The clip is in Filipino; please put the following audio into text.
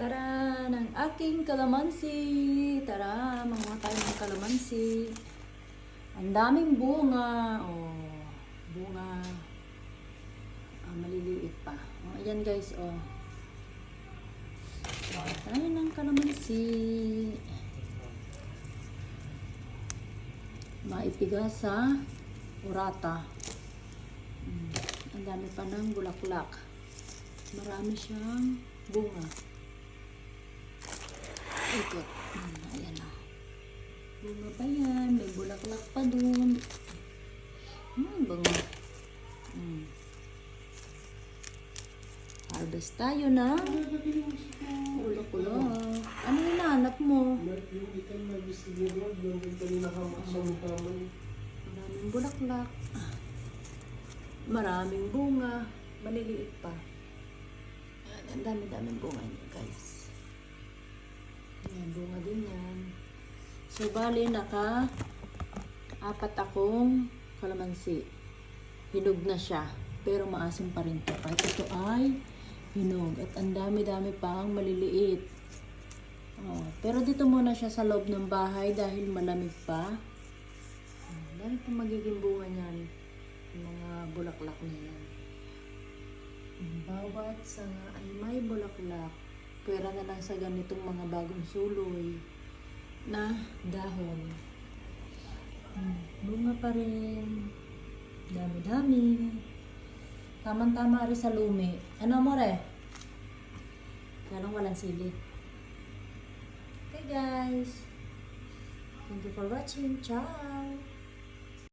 Tara, ng aking kalamansi. Tara, mga tayo ng kalamansi. Ang daming bunga. Oh, bunga. Ah, maliliit pa. Oh, ayan guys, oh. Tayo ng kalamansi. Maipiga sa urata. Mm, ang dami pa ng bulaklak. Marami siyang bunga. Bunga pa yan. May bulaklak pa dun. Hmm, bunga. Hmm. Harvest tayo na. Bulaklak. Ano? Yung bistigyan mo. Maraming bulaklak. Maraming bunga. Maliliit pa. Ang dami-daming bunga niya, guys. Ayan, bunga din. So, bali, naka apat akong kalamansi. Hinog na siya. Pero maasim pa rin to. Kahit ito ay hinog. At ang dami-dami pang maliliit. Oh, pero dito muna siya sa loob ng bahay dahil malamig pa. Dahil ito magiging bunga niyan. Yung mga bulaklak na yan. Bawat sanga ay may bulaklak. Pwera na lang sa ganitong mga bagong suloy na dahon. Hmm, Bunga pa rin. Dami-dami. Tamang-tama rin sa lumi. Ano mo re? Lalong walang sili. Okay guys. Thank you for watching. Ciao!